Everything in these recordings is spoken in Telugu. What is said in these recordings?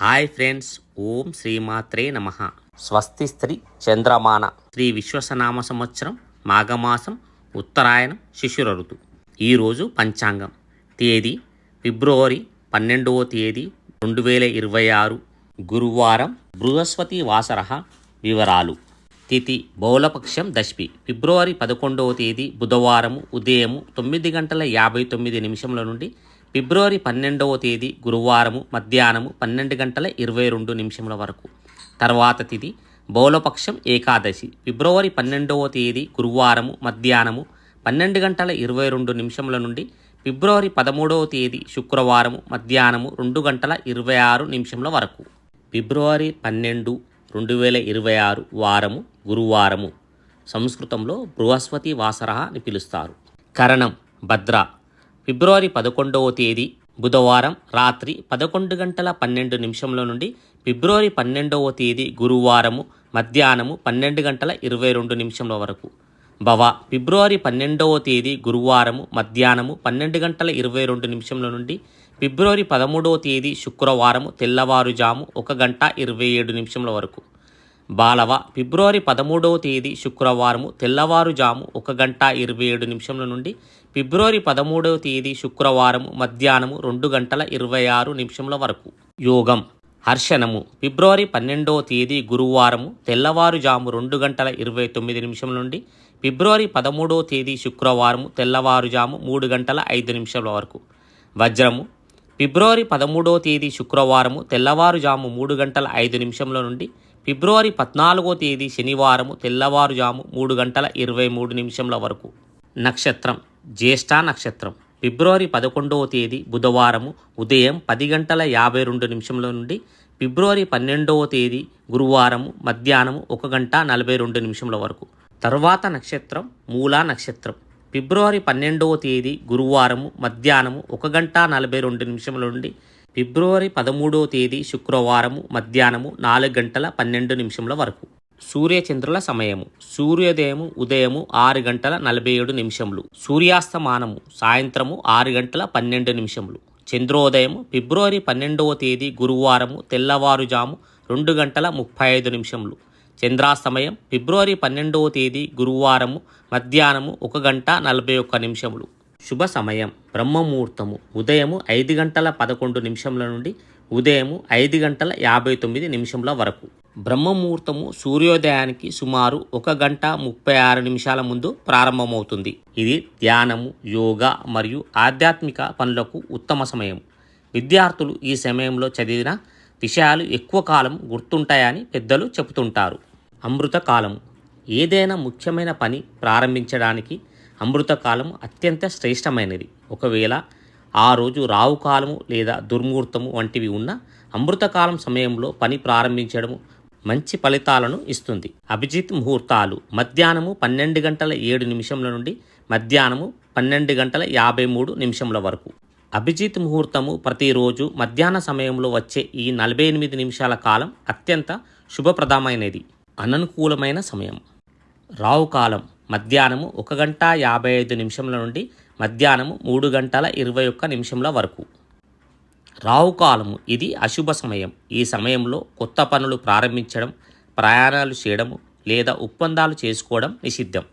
హాయ్ ఫ్రెండ్స్ ఓం శ్రీమాత్రే నమ. స్వస్తి స్త్రీ చంద్రమాన. శ్రీ విశ్వసనామ సంవత్సరం మాఘమాసం ఉత్తరాయణం శిశుర ఋతు. ఈరోజు పంచాంగం. తేదీ ఫిబ్రవరి పన్నెండవ తేదీ రెండు వేల ఇరవై ఆరు. గురువారం బృహస్పతి వాసర వివరాలు. తిథి బౌలపక్షం దశమి. ఫిబ్రవరి పదకొండవ తేదీ బుధవారము ఉదయము తొమ్మిది గంటల యాభై తొమ్మిది నిమిషముల నుండి ఫిబ్రవరి పన్నెండవ తేదీ గురువారము మధ్యాహ్నము పన్నెండు గంటల ఇరవై రెండు నిమిషముల వరకు. తర్వాత తిథి బౌలపక్షం ఏకాదశి. ఫిబ్రవరి పన్నెండవ తేదీ గురువారము మధ్యాహ్నము పన్నెండు గంటల ఇరవై రెండు నిమిషముల నుండి ఫిబ్రవరి పదమూడవ తేదీ శుక్రవారము మధ్యాహ్నము రెండు గంటల ఇరవై ఆరు నిమిషముల వరకు. ఫిబ్రవరి పన్నెండు రెండు వేల ఇరవై ఆరు వారము గురువారము. సంస్కృతంలో బృహస్పతి వాసర అని పిలుస్తారు. కరణం భద్ర ఫిబ్రవరి పదకొండవ తేదీ బుధవారం రాత్రి పదకొండు గంటల పన్నెండు నిమిషంల నుండి ఫిబ్రవరి పన్నెండవ తేదీ గురువారము మధ్యాహ్నము పన్నెండు గంటల ఇరవై రెండు నిమిషంల వరకు. భవ ఫిబ్రవరి పన్నెండవ తేదీ గురువారము మధ్యాహ్నము పన్నెండు గంటల ఇరవై రెండు నిమిషంల నుండి ఫిబ్రవరి పదమూడవ తేదీ శుక్రవారము తెల్లవారుజాము ఒక గంట ఇరవై ఏడు నిమిషంల వరకు. బాలవ ఫిబ్రవరి పదమూడవ తేదీ శుక్రవారము తెల్లవారుజాము ఒక గంట ఇరవై ఏడు నిమిషంల నుండి ఫిబ్రవరి పదమూడవ తేదీ శుక్రవారము మధ్యాహ్నము రెండు గంటల ఇరవై ఆరు నిమిషంల వరకు. యోగం. హర్షణము. ఫిబ్రవరి పన్నెండవ తేదీ గురువారము తెల్లవారుజాము రెండు గంటల ఇరవై తొమ్మిది నిమిషం నుండి ఫిబ్రవరి పదమూడవ తేదీ శుక్రవారము తెల్లవారుజాము మూడు గంటల ఐదు నిమిషాల వరకు. వజ్రము. ఫిబ్రవరి పదమూడవ తేదీ శుక్రవారము తెల్లవారుజాము మూడు గంటల ఐదు నిమిషంల నుండి ఫిబ్రవరి పద్నాలుగో తేదీ శనివారము తెల్లవారుజాము మూడు గంటల ఇరవై మూడు నిమిషంల వరకు. నక్షత్రం జ్యేష్ఠ నక్షత్రం. ఫిబ్రవరి పదకొండవ తేదీ బుధవారము ఉదయం పది గంటల యాభై రెండు నిమిషంల నుండి ఫిబ్రవరి పన్నెండవ తేదీ గురువారము మధ్యాహ్నము ఒక గంట నలభై రెండు నిమిషంల వరకు. తర్వాత నక్షత్రం మూలా నక్షత్రం. ఫిబ్రవరి పన్నెండవ తేదీ గురువారము మధ్యాహ్నము ఒక గంట నలభై రెండు నిమిషముల నుండి ఫిబ్రవరి పదమూడవ తేదీ శుక్రవారము మధ్యాహ్నము నాలుగు గంటల పన్నెండు నిమిషముల వరకు. సూర్యచంద్రుల సమయము. సూర్యోదయము ఉదయము ఆరు గంటల నలభై ఏడు నిమిషములు. సూర్యాస్తమానము సాయంత్రము ఆరు గంటల పన్నెండు నిమిషములు. చంద్రోదయము ఫిబ్రవరి పన్నెండవ తేదీ గురువారము తెల్లవారుజాము రెండు గంటల ముప్పై ఐదు నిమిషములు. చంద్రాస్తమయం ఫిబ్రవరి పన్నెండవ తేదీ గురువారము మధ్యాహ్నము ఒక గంట నలభై ఒక్క నిమిషములు. శుభ సమయం. బ్రహ్మముహూర్తము. ఉదయము ఐదు గంటల పదకొండు నిమిషముల నుండి ఉదయము ఐదు గంటల యాభై తొమ్మిది నిమిషముల వరకు. బ్రహ్మముహూర్తము సూర్యోదయానికి సుమారు ఒక గంట ముప్పై ఆరు నిమిషాల ముందు ప్రారంభమవుతుంది. ఇది ధ్యానము యోగా మరియు ఆధ్యాత్మిక పనులకు ఉత్తమ సమయం. విద్యార్థులు ఈ సమయంలో చదివిన విషయాలు ఎక్కువ కాలం గుర్తుంటాయని పెద్దలు చెబుతుంటారు. అమృతకాలం ఏదైనా ముఖ్యమైన పని ప్రారంభించడానికి అమృతకాలం అత్యంత శ్రేష్టమైనది. ఒకవేళ ఆ రోజు రావు కాలము లేదా దుర్ముహూర్తము వంటివి ఉన్న అమృతకాలం సమయంలో పని ప్రారంభించడము మంచి ఫలితాలను ఇస్తుంది. అభిజిత్ ముహూర్తాలు మధ్యాహ్నము పన్నెండు గంటల ఏడు నిమిషంల నుండి మధ్యాహ్నము పన్నెండు గంటల యాభై మూడు నిమిషంల వరకు. అభిజిత్ ముహూర్తము ప్రతిరోజు మధ్యాహ్న సమయంలో వచ్చే ఈ నలభై ఎనిమిది నిమిషాల కాలం అత్యంత శుభప్రదమైనది. అననుకూలమైన సమయం. రావు కాలం మధ్యాహ్నము ఒక గంట యాభై ఐదు నిమిషంల నుండి మధ్యాహ్నము మూడు గంటల ఇరవై ఒక్క నిమిషంల వరకు. రావు కాలము ఇది అశుభ సమయం. ఈ సమయంలో కొత్త పనులు ప్రారంభించడం ప్రయాణాలు చేయడము లేదా ఒప్పందాలు చేసుకోవడం నిషిద్ధం.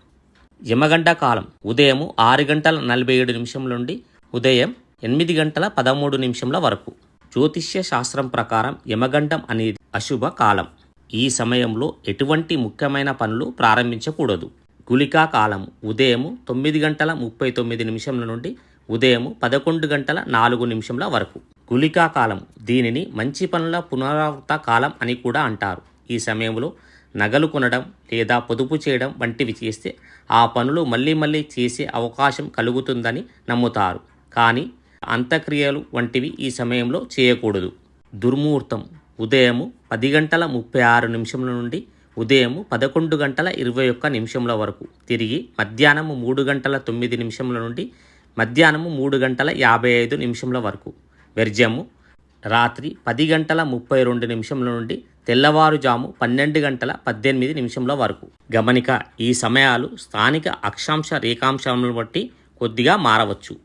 యమగంట కాలం ఉదయము ఆరు గంటల నలభై ఏడు నిమిషం నుండి ఉదయం ఎనిమిది గంటల పదమూడు నిమిషంల వరకు. జ్యోతిష్య శాస్త్రం ప్రకారం యమగండం అనేది అశుభ కాలం. ఈ సమయంలో ఎటువంటి ముఖ్యమైన పనులు ప్రారంభించకూడదు. గుళికా కాలం ఉదయము తొమ్మిది గంటల ముప్పై తొమ్మిది నిమిషంల నుండి ఉదయము పదకొండు గంటల నాలుగు నిమిషంల వరకు. గుళికా కాలం దీనిని మంచి పనుల పునరావృత కాలం అని కూడా అంటారు. ఈ సమయంలో నగలు కొనడం లేదా పొదుపు చేయడం వంటివి చేస్తే ఆ పనులు మళ్ళీ మళ్ళీ చేసే అవకాశం కలుగుతుందని నమ్ముతారు. కానీ అంత్యక్రియలు వంటివి ఈ సమయంలో చేయకూడదు. దుర్ముహూర్తం. ఉదయము పది గంటల ముప్పై ఆరు నిమిషముల నుండి ఉదయము పదకొండు గంటల ఇరవై ఒక్క నిమిషముల వరకు. తిరిగి మధ్యాహ్నము మూడు గంటల తొమ్మిది నిమిషముల నుండి మధ్యాహ్నము మూడు గంటల యాభై ఐదు నిమిషముల వరకు. వెర్జము రాత్రి పది గంటల ముప్పై రెండు నిమిషముల నుండి తెల్లవారుజాము పన్నెండు గంటల పద్దెనిమిది నిమిషముల వరకు. గమనిక ఈ సమయాలు స్థానిక అక్షాంశ రేఖాంశాలను బట్టి కొద్దిగా మారవచ్చు.